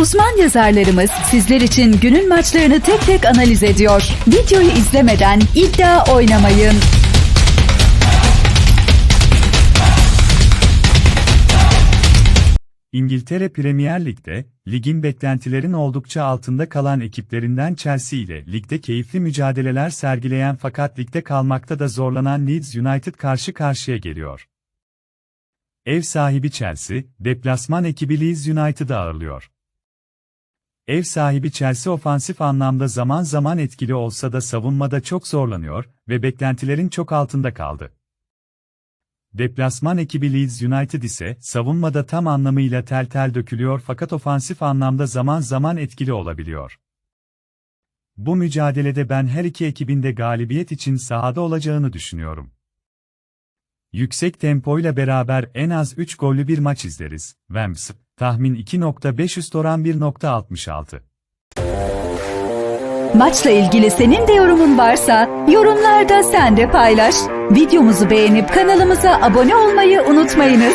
Uzman yazarlarımız sizler için günün maçlarını tek tek analiz ediyor. Videoyu izlemeden iddia oynamayın. İngiltere Premier Lig'de, ligin beklentilerin oldukça altında kalan ekiplerinden Chelsea ile ligde keyifli mücadeleler sergileyen fakat ligde kalmakta da zorlanan Leeds United karşı karşıya geliyor. Ev sahibi Chelsea, deplasman ekibi Leeds United'ı ağırlıyor. Ev sahibi Chelsea ofansif anlamda zaman zaman etkili olsa da savunmada çok zorlanıyor ve beklentilerin çok altında kaldı. Deplasman ekibi Leeds United ise savunmada tam anlamıyla tel tel dökülüyor fakat ofansif anlamda zaman zaman etkili olabiliyor. Bu mücadelede ben her iki ekibin de galibiyet için sahada olacağını düşünüyorum. Yüksek tempoyla beraber en az 3 gollü bir maç izleriz. Wemps, tahmin 2.5 üst oran 1.66. Maçla ilgili senin de yorumun varsa yorumlarda sen de paylaş. Videomuzu beğenip kanalımıza abone olmayı unutmayınız.